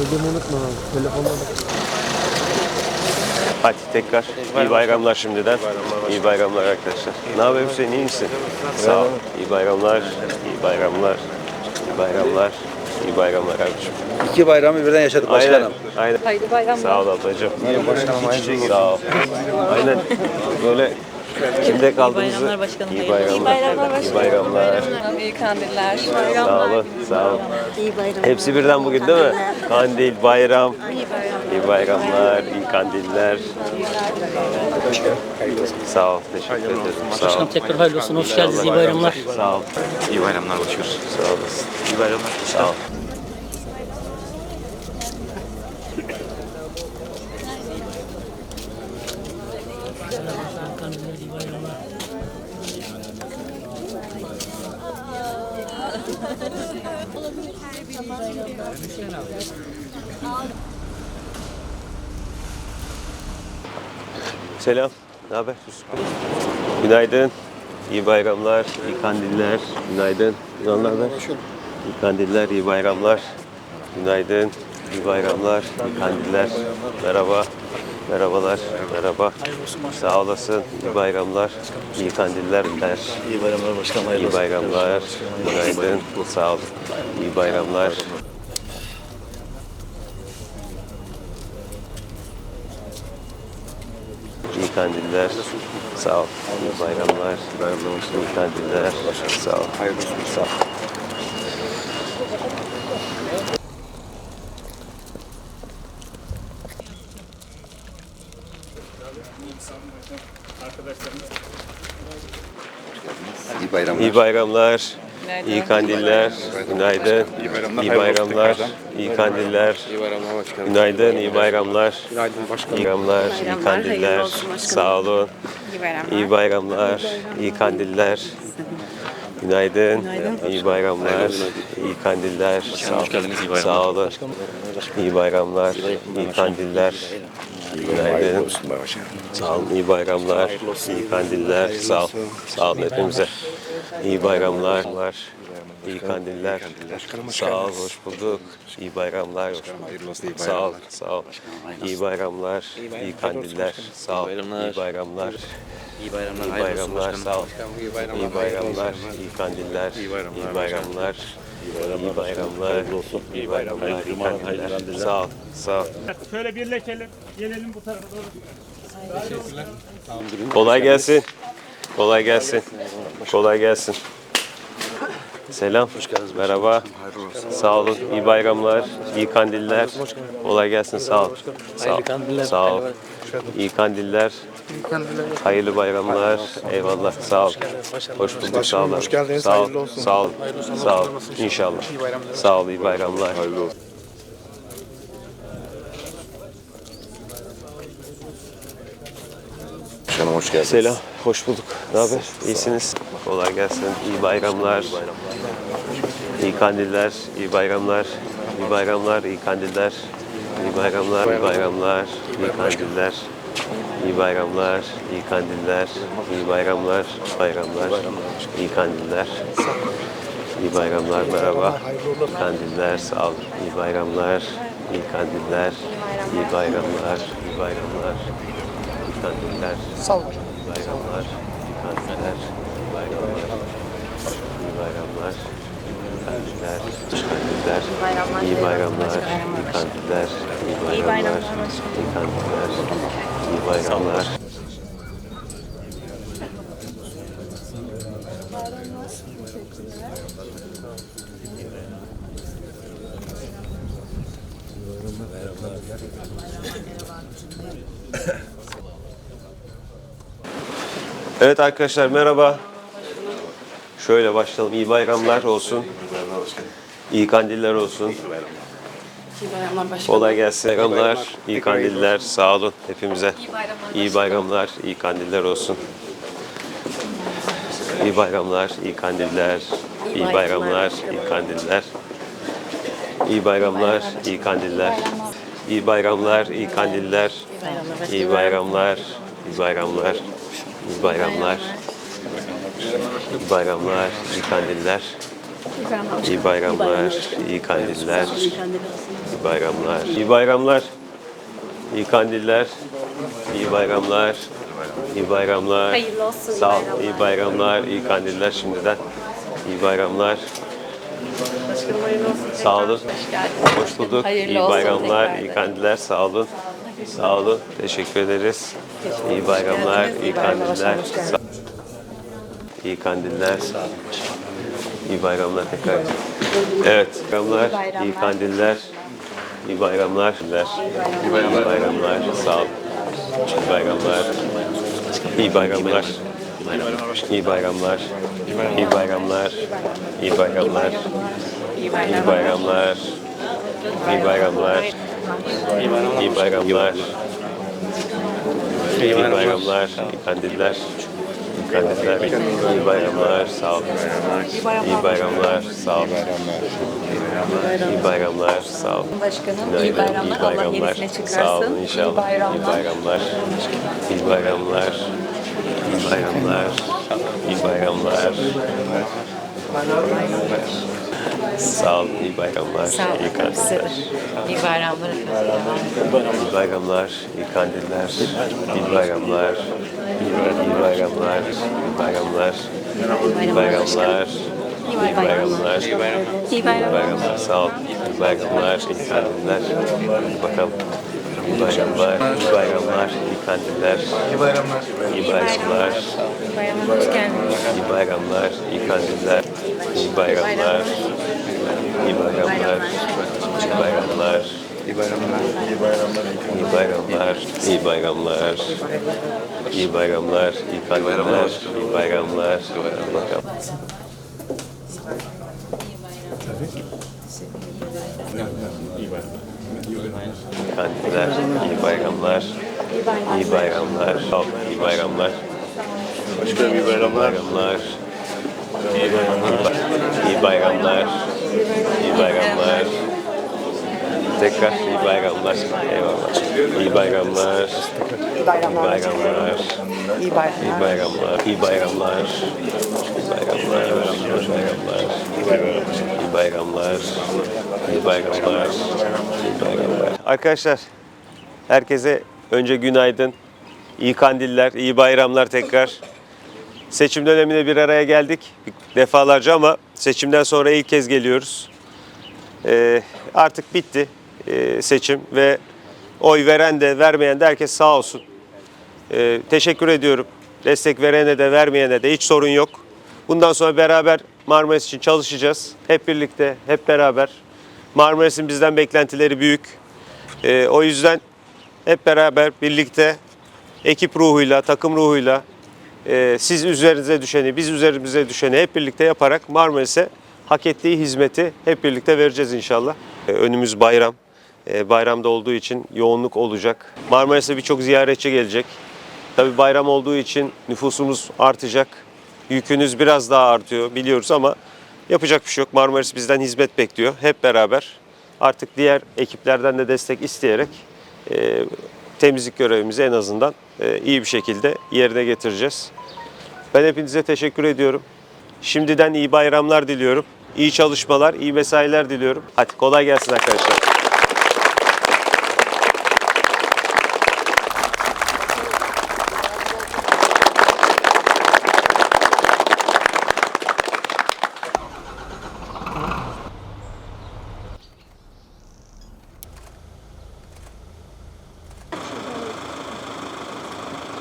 Ödemi unutma. Telefonda bak. Hadi tekrar iyi bayramlar şimdiden. İyi bayramlar arkadaşlar. Ne haber Hüseyin iyi misin? Sağ ol. İyi bayramlar. İyi bayramlar. İyi bayramlar. İyi bayramlar abiciğim. İki bayramı birden yaşadık Aynen. başkanım. Aynen. Hayırlı bayramlar. Sağ ol ablacığım. Sağ ol. Aynen. Böyle kimde kaldığımızı... bayramlar başkanım, İyi bayramlar. İyi bayramlar İyi bayramlar. İyi kandiller. Sağ olun. Sağ olun. İyi bayramlar. Hepsi birden bugün değil mi? Kandil, bayram. İyi bayramlar, iyi kandiller. Sağ ol, teşekkür ederim. Sağ ol. Başkanım tekrar hayırlı olsun. Hoş geldiniz. İyi bayramlar. Sağ ol. İyi bayramlar başkanım. Sağ olasın. İyi bayramlar. Sağ ol. Selam. Ne haber? Günaydın. İyi bayramlar, iyi kandiller. Günaydın. Haber? İyi kandiller, iyi bayramlar. Günaydın. İyi bayramlar, iyi kandiller. Merhaba. Merhabalar. Merhaba. Sağ olasın. İyi bayramlar. İyi kandiller. Der. İyi bayramlar başkanım. İyi bayramlar. Günaydın. Sağ olun. İyi bayramlar. İyi kandiller. Sağ ol. İyi bayramlar. İyi kandiller. Sağ ol. Sağ ol. İyi bayramlar. İyi bayramlar. İyi kandiller. Günaydın. İyi bayramlar. İyi kandiller. Günaydın. İyi bayramlar. İyi bayramlar. İyi kandiller. Sağ olun. İyi bayramlar. İyi kandiller. Günaydın. İyi bayramlar. İyi kandiller. Sağ Hoş geldiniz, iyi bayramlar. Sağ olun. İyi bayramlar. İyi kandiller. Günaydın. Sağ olun. İyi bayramlar. İyi kandiller. Sağ ol. Sağ olun hepimize. İyi bayramlar. İyi kandiller. Sağ ol. Hoş bulduk. İyi bayramlar. Hoş bulduk. Sağ ol. Sağ ol. İyi bayramlar. İyi kandiller. Sağ ol. İyi bayramlar. İyi bayramlar. İyi bayramlar. Sağ ol. İyi bayramlar. İyi kandiller. İyi bayramlar. İyi bayramlar. İyi bayramlar. İyi kandiller. Sağ ol. Sağ ol. Şöyle birleşelim. Gelelim bu tarafa doğru. Kolay gelsin. Kolay gelsin. Kolay gelsin. Selam. Hoş geldiniz. Merhaba. Sağ olun. İyi bayramlar. İyi kandiller. Kolay gelsin. Sağ ol. Sağ ol. Sağ ol. İyi kandiller. Hayırlı bayramlar. Eyvallah. Sağ ol. Hoş bulduk. Sağ olun. Hoş geldiniz. Sağ ol. Sağ ol. Sağ ol. İnşallah. Sağ ol. İyi bayramlar. Hayırlı olsun. Başkanım hoş geldiniz. Selam, hoş bulduk. Ne haber? İyisiniz. Kolay gelsin. İyi bayramlar. İyi kandiller, iyi bayramlar. İyi bayramlar, iyi kandiller. İyi bayramlar, iyi bayramlar, iyi kandiller. İyi bayramlar, iyi kandiller. İyi bayramlar, bayramlar. İyi kandiller. İyi bayramlar, merhaba. İyi kandiller, sağ olun. İyi bayramlar, iyi kandiller. İyi bayramlar, iyi bayramlar. İyi kandiller. Sağ olun. İyi bayramlar, iyi kandiller. İyi bayramlar. İyi bayramlar. Kandiller, kandiller, iyi bayramlar, iyi kandiller, iyi bayramlar, iyi kandiller, iyi bayramlar. Evet arkadaşlar merhaba. Şöyle başlayalım. İyi bayramlar olsun. İyi kandiller olsun. Kolay gelsin. Bayramlar, iyi kandiller. Sağ olun hepimize. İyi bayramlar, iyi kandiller olsun. İyi bayramlar, iyi kandiller. İyi bayramlar, iyi kandiller. İyi bayramlar, iyi kandiller. İyi bayramlar, iyi kandiller. İyi bayramlar, iyi bayramlar. İyi bayramlar. İyi bayramlar, iyi kandiller. İyi bayramlar, iyi kandiller, iyi bayramlar, iyi bayramlar, iyi kandiller, iyi bayramlar, iyi bayramlar. Hayırlı olsun, iyi Sağ ol, bayramlar. iyi bayramlar, iyi kandiller şimdiden. İyi bayramlar. Başkanım hayırlı olsun. Sağ olun. Hoş geldiniz. Hoş bulduk. Hayırlı iyi olsun bayramlar, iyi kandiller. Sağ olun. Sağ olun. Teşekkür ederiz. İyi bayramlar, iyi kandiller. Sağ- İyi kandiller. İyi bayramlar tekrar. Evet, bayramlar, iyi kandiller. İyi bayramlar. İyi bayramlar. Sağ olun. İyi bayramlar. İyi bayramlar. İyi bayramlar. İyi bayramlar. İyi bayramlar. İyi bayramlar. İyi bayramlar. İyi bayramlar. İyi bayramlar. İyi kandiller. İyi kandiller. İyi bayramlar. Sağ olun. İyi bayramlar. Sağ olun. İyi bayramlar. Sağ olun. Başkanım iyi bayramlar. Allah yenisine çıkarsın. Sağ olun inşallah. İyi bayramlar. İyi bayramlar. İyi bayramlar. İyi bayramlar. İyi bayramlar. Sağ olun. İyi bayramlar. Sağ olun. İyi kandiller. İyi bayramlar efendim. İyi bayramlar, iyi kandiller, iyi bayramlar, iyi bayramlar, iyi bayramlar, iyi bayramlar, iyi bayramlar, iyi bayramlar, sağ ol, iyi bayramlar, iyi kandiller, bakalım. İyi bayramlar, iyi bayramlar, iyi kandiller, iyi bayramlar, iyi bayramlar, Bayramlar iyi bayramlar, iyi kandiller, iyi bayramlar, iyi bayramlar, iyi bayramlar, İyi bayramlar. İyi bayramlar. İyi bayramlar, iyi bayramlar, iyi bayramlar, iyi kandiller, iyi bayramlar. Bakalım. Kandiller, iyi bayramlar, iyi bayramlar, ol, iyi bayramlar. Başkanım iyi bayramlar. bayramlar. İyi bayramlar. İyi bayramlar. İyi bayramlar. Tekrar iyi bayramlar. Eyvallah. İyi bayramlar. İyi bayramlar. İyi bayramlar. İyi bayramlar. İyi bayramlar. İyi bayramlar. İyi bayramlar. İyi bayramlar. İyi bayramlar. Arkadaşlar herkese önce günaydın. İyi kandiller, iyi bayramlar tekrar. Seçim döneminde bir araya geldik defalarca ama seçimden sonra ilk kez geliyoruz. Ee, artık bitti ee, seçim ve oy veren de vermeyen de herkes sağ olsun. Ee, teşekkür ediyorum. Destek verene de vermeyene de hiç sorun yok. Bundan sonra beraber Marmaris için çalışacağız. Hep birlikte, hep beraber. Marmaris'in bizden beklentileri büyük. Ee, o yüzden hep beraber birlikte ekip ruhuyla, takım ruhuyla e, siz üzerinize düşeni, biz üzerimize düşeni hep birlikte yaparak Marmaris'e hak ettiği hizmeti hep birlikte vereceğiz inşallah. E, önümüz bayram. E, bayramda olduğu için yoğunluk olacak. Marmaris'e birçok ziyaretçi gelecek. Tabii bayram olduğu için nüfusumuz artacak. Yükünüz biraz daha artıyor biliyoruz ama yapacak bir şey yok. Marmaris bizden hizmet bekliyor. Hep beraber artık diğer ekiplerden de destek isteyerek e, temizlik görevimizi en azından e, iyi bir şekilde yerine getireceğiz. Ben hepinize teşekkür ediyorum. Şimdiden iyi bayramlar diliyorum. İyi çalışmalar, iyi mesailer diliyorum. Hadi kolay gelsin arkadaşlar.